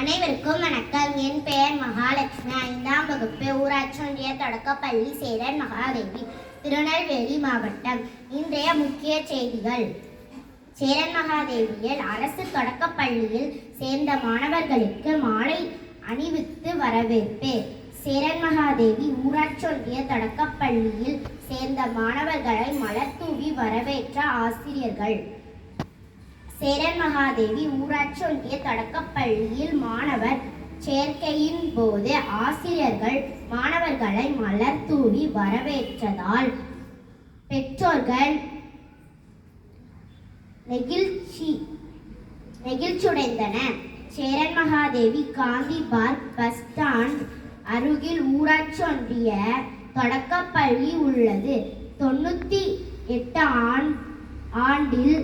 அனைவருக்கும் வணக்கம். என் பெயர் மகாலட்சுமி. ஐந்தாம் வகுப்பு ஊராட்சி ஒன்றிய தொடக்கப்பள்ளி சேரன் மகாதேவி திருநெல்வேலி மாவட்டம். இன்றைய முக்கிய செய்திகள். சேரன் மகாதேவியில் அரசு தொடக்கப்பள்ளியில் சேர்ந்த மாணவர்களுக்கு மாலை அணிவித்து வரவேற்பு. சேரன் மகாதேவி ஊராட்சி ஒன்றிய தொடக்கப்பள்ளியில் சேர்ந்த மாணவர்களை மலர் தூவி வரவேற்ற ஆசிரியர்கள். சேரன் மகாதேவி ஊராட்சி ஒன்றிய தொடக்கப்பள்ளியில் மாணவர் சேர்க்கையின் போது ஆசிரியர்கள் மாணவர்களை மலர் தூவி வரவேற்றதால் பெற்றோர்கள் நெகிழ்ச்சி நெகிழ்ச்சியுடைந்தனர். Cheranmahadevi Gandhi park bus stand அருகில் ஊராட்சி ஒன்றிய தொடக்கப்பள்ளி உள்ளது. தொண்ணூற்றி எட்டு ஆண் ஆண்டில்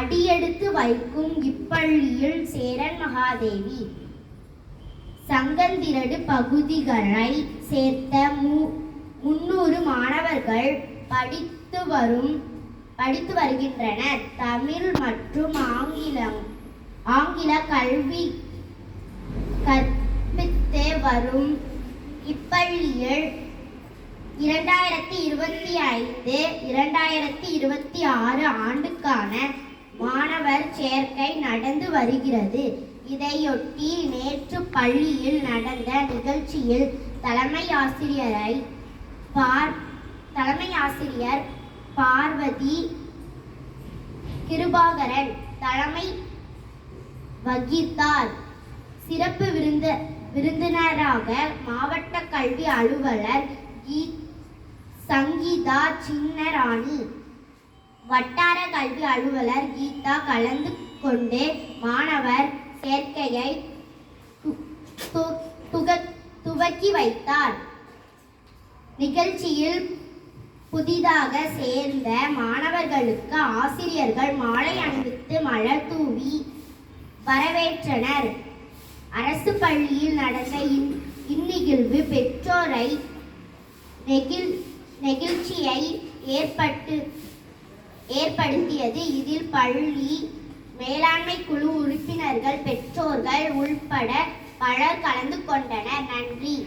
அடியெடுத்து வைக்கும் இப்பள்ளியில் சேரன் மகாதேவி. சங்கந்திரடு பகுதிகளை சேர்த்த மு முன்னூறு மாணவர்கள் படித்து வரும் படித்து வருகின்றனர். தமிழ் மற்றும் ஆங்கிலம் ஆங்கில கல்வி கற்பித்து வரும் இப்பள்ளியில் இரண்டாயிரத்தி இருபத்தி ஐந்து இரண்டாயிரத்தி இருபத்தி ஆறு ஆண்டுக்கான மாணவர் சேர்க்கை நடந்து வருகிறது. இதையொட்டி நேற்று பள்ளியில் நடந்த நிகழ்ச்சியில் தலைமை ஆசிரியரை பார் தலைமை ஆசிரியர் பார்வதி கிருபாகரன் தலைமை வகித்தார். சிறப்பு விருந்த விருந்தினராக மாவட்ட கல்வி அலுவலர் கீ. சங்கீதா சின்னராணி. வட்டார கல்வி அலுவலர் கீதா கலந்து கொண்டு மாணவர் சேர்க்கையை து- து- துவக்கி வைத்தார். நிகழ்ச்சியில் புதிதாக சேர்ந்த மாணவர்களுக்கு ஆசிரியர்கள் மாலை அணிவித்து மலர் தூவி வரவேற்றனர். அரசு பள்ளியில் நடந்த இந்நிகழ்வு பெற்றோரை நெகிழ் நெகிழ்ச்சியை ஏற்பட்டு ஏற்படுத்தியது. இதில் பள்ளி மேலாண்மை குழு உறுப்பினர்கள் பெற்றோர்கள் உள்பட பலர் கலந்து கொண்டனர். நன்றி.